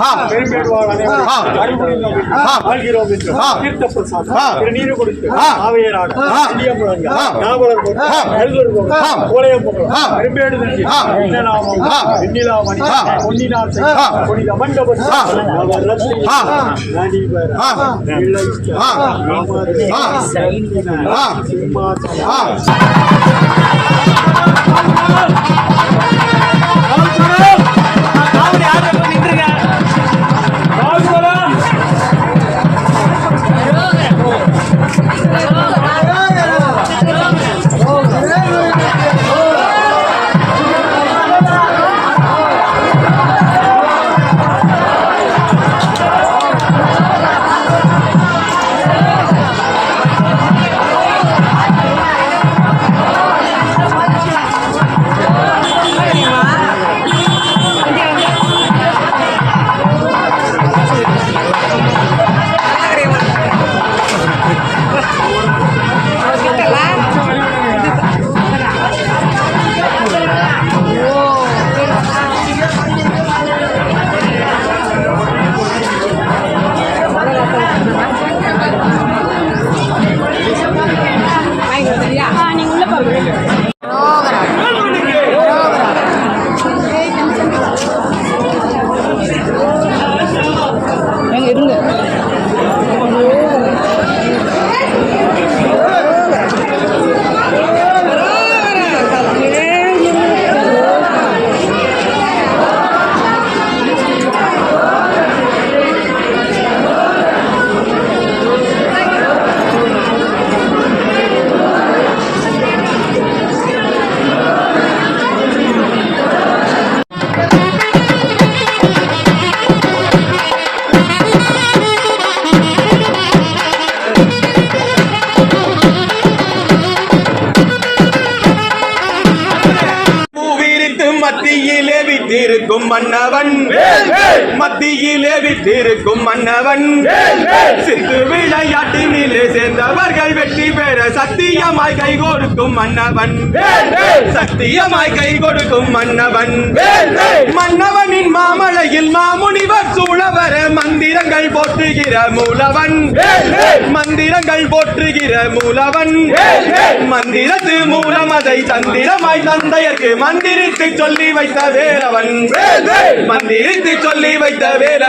ஆ. என்று தீர்த்தப்பிரசாதம் கொடுத்து ஆவையராக இந்திய முழங்க நாவலர் நெல்லூர் கோலையம் பெரும்பேடு தந்தி வெண்ணிலாமணி பொன்னினார் புனித மண்டபம் மத்தியிலே விட்டிருக்கும் மன்னவன். மத்தியிலே விட்டிருக்கும் மன்னவன். சித்து விளையாட்டினிலே சேர்ந்தவர்கள் வெற்றி பெற சத்தியமாய் கை கொடுக்கும் மன்னவன். சத்தியமாய் கை கொடுக்கும் மன்னவன். மன்னவனின் மாமலையில் மாமுனிவர் சூழவர மந்திரங்கள் போற்றுகிற மூலவன். மந்திரங்கள் போற்றுகிற மூலவன். மந்திரத்து மூலம் அதை தந்திரமாய் தந்தையர்க்கு மந்திரித்து சொல்லி வைத்த வேலவன். மந்திரித்து சொல்லி வைத்த வேலை